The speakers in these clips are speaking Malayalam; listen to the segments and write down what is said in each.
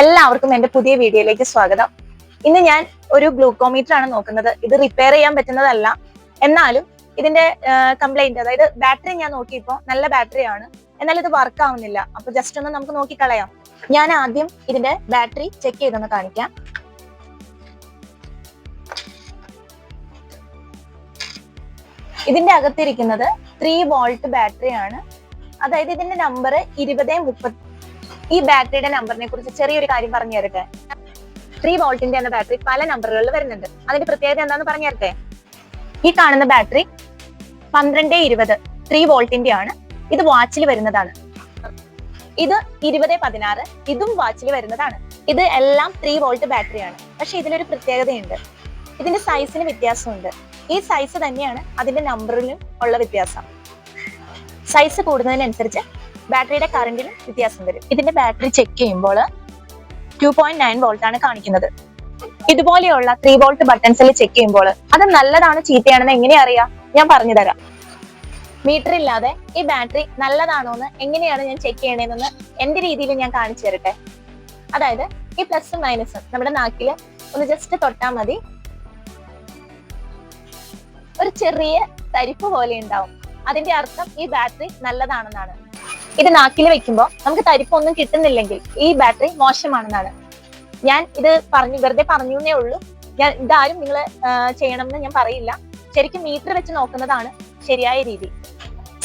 എല്ലാവർക്കും എന്റെ പുതിയ വീഡിയോയിലേക്ക് സ്വാഗതം. ഇന്ന് ഞാൻ ഒരു ഗ്ലൂക്കോമീറ്റർ ആണ് നോക്കുന്നത്. ഇത് റിപ്പയർ ചെയ്യാൻ പറ്റുന്നതല്ല. എന്നാലും ഇതിന്റെ കംപ്ലൈന്റ് അതായത് ബാറ്ററി ഞാൻ നോക്കിയപ്പോൾ നല്ല ബാറ്ററിയാണ് എന്നാൽ ഇത് വർക്ക് ആവുന്നില്ല. അപ്പൊ ജസ്റ്റ് ഒന്ന് നമുക്ക് നോക്കിക്കളയാം. ഞാൻ ആദ്യം ഇതിന്റെ ബാറ്ററി ചെക്ക് ചെയ്തൊന്ന് കാണിക്കാം. ഇതിന്റെ അകത്തിരിക്കുന്നത് ത്രീ വോൾട്ട് ബാറ്ററി ആണ്. അതായത് ഇതിന്റെ നമ്പർ ഇരുപത് മുപ്പത്തി ഈ ബാറ്ററിയുടെ നമ്പറിനെ കുറിച്ച് ചെറിയൊരു കാര്യം പറഞ്ഞു തരട്ടെ? ത്രീ വോൾട്ടിന്റെ എന്ന ബാറ്ററി പല നമ്പറുകളിൽ വരുന്നുണ്ട്. അതിന്റെ പ്രത്യേകത എന്താന്ന് പറഞ്ഞു തരട്ടെ? ഈ കാണുന്ന ബാറ്ററി പന്ത്രണ്ട് ഇരുപത് ത്രീ വോൾട്ടിന്റെ ആണ്. ഇത് വാച്ചിൽ വരുന്നതാണ്. ഇത് ഇരുപത് പതിനാറ് ഇതും വാച്ചിൽ വരുന്നതാണ്. ഇത് എല്ലാം ത്രീ വോൾട്ട് ബാറ്ററിയാണ് പക്ഷെ ഇതിലൊരു പ്രത്യേകതയുണ്ട്. ഇതിന്റെ സൈസിന് വ്യത്യാസമുണ്ട്. ഈ സൈസ് തന്നെയാണ് അതിന്റെ നമ്പറിലും ഉള്ള വ്യത്യാസം. സൈസ് കൂടുന്നതിനനുസരിച്ച് ബാറ്ററിയുടെ കറണ്ടിലും വ്യത്യാസം വരും. ഇതിന്റെ ബാറ്ററി ചെക്ക് ചെയ്യുമ്പോൾ ടു പോയിന്റ് നയൻ വോൾട്ട് ആണ് കാണിക്കുന്നത്. ഇതുപോലെയുള്ള ത്രീ വോൾട്ട് ബട്ടൺസിൽ ചെക്ക് ചെയ്യുമ്പോൾ അത് നല്ലതാണ് ചീത്തയാണെന്ന് എങ്ങനെ അറിയാം? ഞാൻ പറഞ്ഞു തരാം മീറ്റർ ഇല്ലാതെ ഈ ബാറ്ററി നല്ലതാണോ എന്ന് എങ്ങനെയാണ് ഞാൻ ചെക്ക് ചെയ്യണേന്ന് എന്റെ രീതിയിൽ ഞാൻ കാണിച്ചു തരട്ടെ. അതായത് ഈ പ്ലസും മൈനസും നമ്മുടെ നാക്കിൽ ഒന്ന് ജസ്റ്റ് തൊട്ടാൽ മതി. ഒരു ചെറിയ തരിപ്പ് പോലെ ഉണ്ടാവും. അതിന്റെ അർത്ഥം ഈ ബാറ്ററി നല്ലതാണെന്നാണ്. ഇത് നാക്കിൽ വെക്കുമ്പോൾ നമുക്ക് തരിപ്പൊന്നും കിട്ടുന്നില്ലെങ്കിൽ ഈ ബാറ്ററി മോശമാണെന്നാണ്. ഞാൻ ഇത് പറഞ്ഞു വെറുതെ പറഞ്ഞു എന്നേ ഉള്ളൂ. ഞാൻ ഇതാരും നിങ്ങൾ ചെയ്യണമെന്ന് ഞാൻ പറയില്ല. ശരിക്കും മീറ്റർ വെച്ച് നോക്കുന്നതാണ് ശരിയായ രീതി.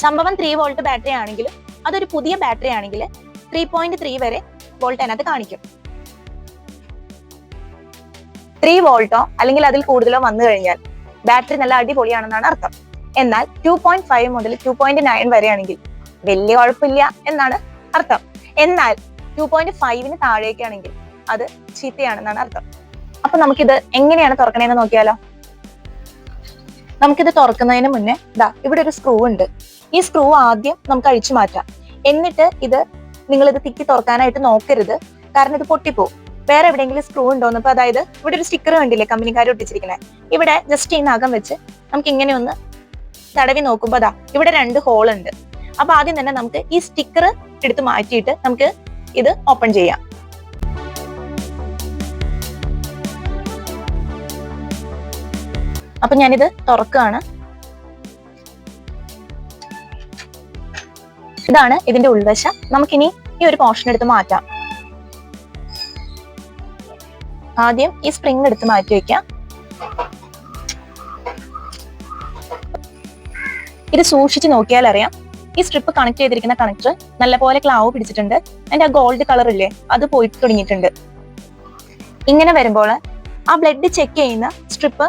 സംഭവം ത്രീ വോൾട്ട് ബാറ്ററി ആണെങ്കിലും അതൊരു പുതിയ ബാറ്ററി ആണെങ്കിൽ ത്രീ പോയിന്റ് ത്രീ വരെ വോൾട്ട് അതിനകത്ത് കാണിക്കും. ത്രീ വോൾട്ടോ അല്ലെങ്കിൽ അതിൽ കൂടുതലോ വന്നു കഴിഞ്ഞാൽ ബാറ്ററി നല്ല അടിപൊളിയാണെന്നാണ് അർത്ഥം. എന്നാൽ ടു പോയിന്റ് ഫൈവ് മുതൽ ടു പോയിന്റ് നയൻ വരെയാണെങ്കിൽ വലിയ കുഴപ്പമില്ല എന്നാണ് അർത്ഥം. എന്നാൽ ടു പോയിന്റ് ഫൈവിന് താഴേക്കാണെങ്കിൽ അത് ചീത്തയാണെന്നാണ് അർത്ഥം. അപ്പൊ നമുക്കിത് എങ്ങനെയാണ് തുറക്കണേന്ന് നോക്കിയാലോ? നമുക്കിത് തുറക്കുന്നതിന് മുന്നേ ഇതാ ഇവിടെ ഒരു സ്ക്രൂ ഉണ്ട്. ഈ സ്ക്രൂ ആദ്യം നമുക്ക് അഴിച്ചു മാറ്റാം. എന്നിട്ട് ഇത് നിങ്ങൾ ഇത് തിക്കി തുറക്കാനായിട്ട് നോക്കരുത്. കാരണം ഇത് പൊട്ടിപ്പോവും. വേറെ എവിടെയെങ്കിലും സ്ക്രൂ ഉണ്ടോന്ന് ഇപ്പൊ അതായത് ഇവിടെ ഒരു സ്റ്റിക്കർ കണ്ടില്ലേ കമ്പനിക്കാർ ഒട്ടിച്ചിരിക്കുന്നത് ഇവിടെ ജസ്റ്റ് ഈ നഖം വെച്ച് നമുക്ക് ഇങ്ങനെ ഒന്ന് തടവി നോക്കുമ്പോ അതാ ഇവിടെ രണ്ട് ഹോൾ ഉണ്ട്. അപ്പൊ ആദ്യം തന്നെ നമുക്ക് ഈ സ്റ്റിക്കർ എടുത്ത് മാറ്റിയിട്ട് നമുക്ക് ഇത് ഓപ്പൺ ചെയ്യാം. അപ്പൊ ഞാനിത് തുറക്കുകയാണ്. ഇതാണ് ഇതിന്റെ ഉൾവശം. നമുക്കിനി ഈ ഒരു പോർഷൻ എടുത്ത് മാറ്റാം. ആദ്യം ഈ സ്പ്രിംഗ് എടുത്ത് മാറ്റി വെക്കാം. ഇത് സൂക്ഷിച്ച് നോക്കിയാൽ അറിയാം ഈ സ്ട്രിപ്പ് കണക്ട് ചെയ്തിരിക്കുന്ന കണക്ടർ നല്ലപോലെ ക്ലാവ് പിടിച്ചിട്ടുണ്ട്. അതിന്റെ ആ ഗോൾഡ് കളർ ഇല്ലേ അത് പോയി തുടങ്ങിയിട്ടുണ്ട്. ഇങ്ങനെ വരുമ്പോൾ ആ ബ്ലഡ് ചെക്ക് ചെയ്യുന്ന സ്ട്രിപ്പ്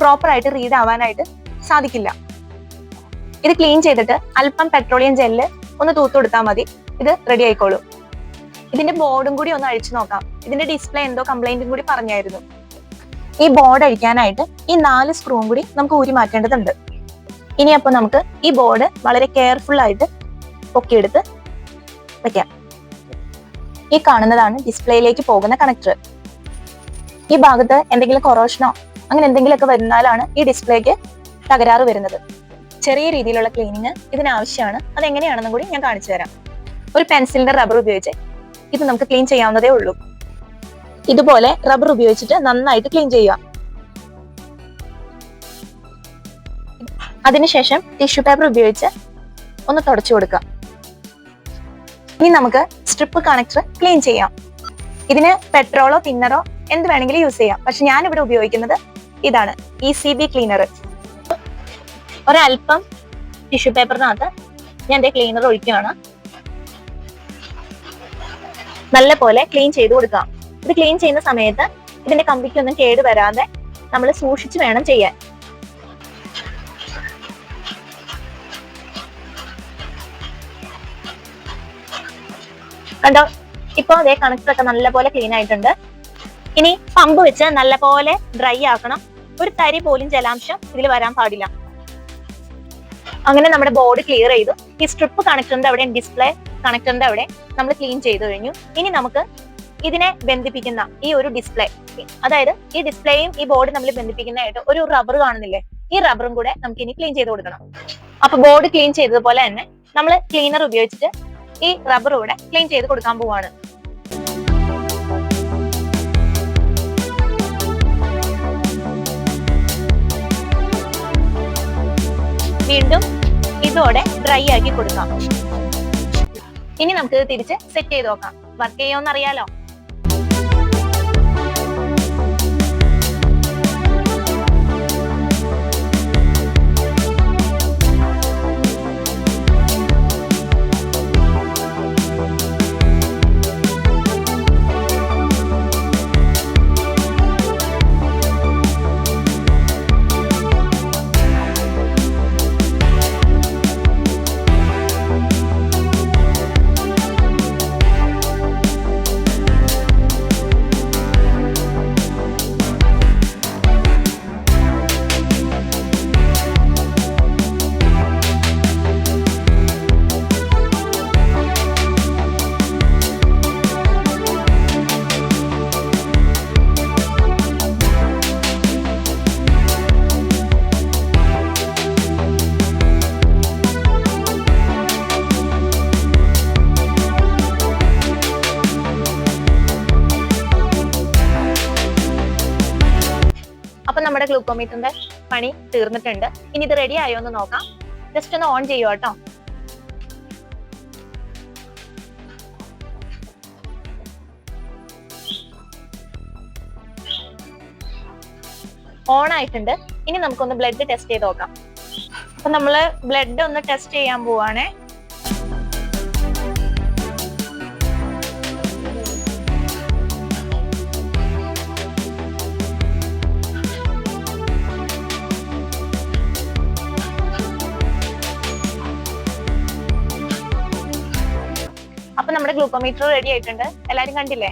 പ്രോപ്പർ ആയിട്ട് റീഡ് ആവാനായിട്ട് സാധിക്കില്ല. ഇത് ക്ലീൻ ചെയ്തിട്ട് അല്പം പെട്രോളിയം ജെല്ല് ഒന്ന് തൂത്ത് കൊടുത്താൽ മതി. ഇത് റെഡി ആയിക്കോളൂ. ഇതിന്റെ ബോർഡും കൂടി ഒന്ന് അഴിച്ചു നോക്കാം. ഇതിന്റെ ഡിസ്പ്ലേ എന്തോ കംപ്ലൈന്റും കൂടി പറഞ്ഞായിരുന്നു. ഈ ബോർഡ് അഴിക്കാനായിട്ട് ഈ നാല് സ്ക്രൂവും കൂടി നമുക്ക് ഊരി മാറ്റേണ്ടതുണ്ട്. ഇനി അപ്പൊ നമുക്ക് ഈ ബോർഡ് വളരെ കെയർഫുൾ ആയിട്ട് പൊക്കിയെടുത്ത് വെക്കാം. ഈ കാണുന്നതാണ് ഡിസ്പ്ലേയിലേക്ക് പോകുന്ന കണക്ടർ ഈ ഭാഗത്ത് എന്തെങ്കിലും കൊറോഷനോ അങ്ങനെ എന്തെങ്കിലുമൊക്കെ വരുന്നാലാണ് ഈ ഡിസ്പ്ലേക്ക് തകരാറ് വരുന്നത്. ചെറിയ രീതിയിലുള്ള ക്ലീനിങ് ഇതിനാവശ്യമാണ്. അതെങ്ങനെയാണെന്നും കൂടി ഞാൻ കാണിച്ചു തരാം. ഒരു പെൻസിലിന്റെ റബ്ബർ ഉപയോഗിച്ച് ഇത് നമുക്ക് ക്ലീൻ ചെയ്യാവുന്നതേ ഉള്ളൂ. ഇതുപോലെ റബ്ബർ ഉപയോഗിച്ചിട്ട് നന്നായിട്ട് ക്ലീൻ ചെയ്യുക. അതിനുശേഷം ടിഷ്യൂ പേപ്പർ ഉപയോഗിച്ച് ഒന്ന് തുടച്ചു കൊടുക്കുക. ഇനി നമുക്ക് സ്ട്രിപ്പ് കണക്ടർ ക്ലീൻ ചെയ്യാം. ഇതിന് പെട്രോളോ തിന്നറോ എന്ത് വേണമെങ്കിലും യൂസ് ചെയ്യാം. പക്ഷെ ഞാൻ ഇവിടെ ഉപയോഗിക്കുന്നത് ഇതാണ് ഇ സി ബി ക്ലീനർ ഒരല്പം ടിഷ്യൂ പേപ്പറിനകത്ത് ഞാൻ എന്റെ ക്ലീനർ ഒഴിക്കുകയാണ്. നല്ല പോലെ ക്ലീൻ ചെയ്ത് കൊടുക്കാം. ഇത് ക്ലീൻ ചെയ്യുന്ന സമയത്ത് ഇതിന്റെ കമ്പിക്കൊന്നും കേട് വരാതെ നമ്മൾ സൂക്ഷിച്ചു വേണം ചെയ്യാൻ. കണ്ടോ? ഇപ്പൊ അതേ കണക്ടർ ഒക്കെ നല്ലപോലെ ക്ലീൻ ആയിട്ടുണ്ട്. ഇനി പമ്പ് വെച്ച് നല്ലപോലെ ഡ്രൈ ആക്കണം. ഒരു തരി പോലും ജലാംശം ഇതിൽ വരാൻ പാടില്ല. അങ്ങനെ നമ്മുടെ ബോർഡ് ക്ലിയർ ചെയ്തു. ഈ സ്ട്രിപ്പ് കണക്ടറിന്റെ അവിടെ ഡിസ്പ്ലേ കണക്ടറിന്റെ അവിടെ നമ്മൾ ക്ലീൻ ചെയ്തു കഴിഞ്ഞു. ഇനി നമുക്ക് ഇതിനെ ബന്ധിപ്പിക്കുന്ന ഈ ഒരു ഡിസ്പ്ലേ അതായത് ഈ ഡിസ്പ്ലേയും ഈ ബോർഡ് നമ്മൾ ബന്ധിപ്പിക്കുന്നതായിട്ട് ഒരു റബ്ബർ കാണുന്നില്ലേ? ഈ റബ്ബറും കൂടെ നമുക്ക് ഇനി ക്ലീൻ ചെയ്ത് കൊടുക്കണം. അപ്പൊ ബോർഡ് ക്ലീൻ ചെയ്തതുപോലെ തന്നെ നമ്മൾ ക്ലീനർ ഉപയോഗിച്ചിട്ട് ഈ റബ്ബർ ഇവിടെ ക്ലീൻ ചെയ്ത് കൊടുക്കാൻ പോവാണ്. വീണ്ടും ഇതോടെ ഡ്രൈ ആക്കി കൊടുക്കാം. ഇനി നമുക്ക് തിരിച്ച് സെറ്റ് ചെയ്ത് നോക്കാം. വർക്ക് ചെയ്യുമോ അറിയാലോ അപ്പൊ പണി തീർന്നിട്ടുണ്ട്. ഇനി ഇത് റെഡി ആയോ എന്ന് നോക്കാം. ജസ്റ്റ് ഒന്ന് ഓൺ ചെയ്യുക കേട്ടോ? ഓൺ ആയിട്ടുണ്ട്. ഇനി നമുക്കൊന്ന് ബ്ലഡ് ടെസ്റ്റ് ചെയ്ത് നോക്കാം. അപ്പൊ നമ്മൾ ബ്ലഡ് ഒന്ന് ടെസ്റ്റ് ചെയ്യാൻ പോവാണേ. അപ്പൊ നമ്മുടെ ഗ്ലൂക്കോമീറ്റർ റെഡി ആയിട്ടുണ്ട്. എല്ലാരും കണ്ടില്ലേ?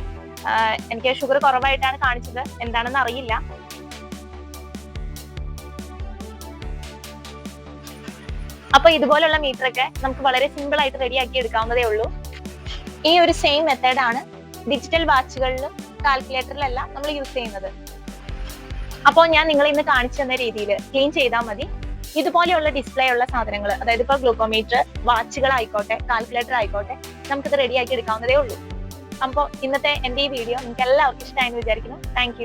എനിക്ക് ഷുഗർ കുറവായിട്ടാണ് കാണിച്ചത്. എന്താണെന്ന് അറിയില്ല. അപ്പൊ ഇതുപോലുള്ള മീറ്റർ ഒക്കെ നമുക്ക് വളരെ സിമ്പിൾ ആയിട്ട് റെഡി ആക്കി എടുക്കാവുന്നതേ ഉള്ളൂ. ഈ ഒരു സെയിം ആണ് ഡിജിറ്റൽ വാച്ചുകളിലും കാൽക്കുലേറ്ററിലെല്ലാം നമ്മൾ യൂസ് ചെയ്യുന്നത്. അപ്പോൾ ഞാൻ നിങ്ങൾ ഇന്ന് കാണിച്ചു തന്ന രീതിയിൽ ക്ലീൻ ചെയ്താൽ മതി. ഇതുപോലെയുള്ള ഡിസ്പ്ലേ ഉള്ള സാധനങ്ങൾ അതായത് ഇപ്പോൾ ഗ്ലൂക്കോമീറ്റർ വാച്ചുകൾ ആയിക്കോട്ടെ കാൽക്കുലേറ്റർ ആയിക്കോട്ടെ നമുക്കിത് റെഡിയാക്കി എടുക്കാവുന്നതേ ഉള്ളൂ. അപ്പോൾ ഇന്നത്തെ എന്റെ ഈ വീഡിയോ നിങ്ങൾക്ക് എല്ലാവർക്കും ഇഷ്ടമായെന്ന് വിചാരിക്കുന്നു. താങ്ക്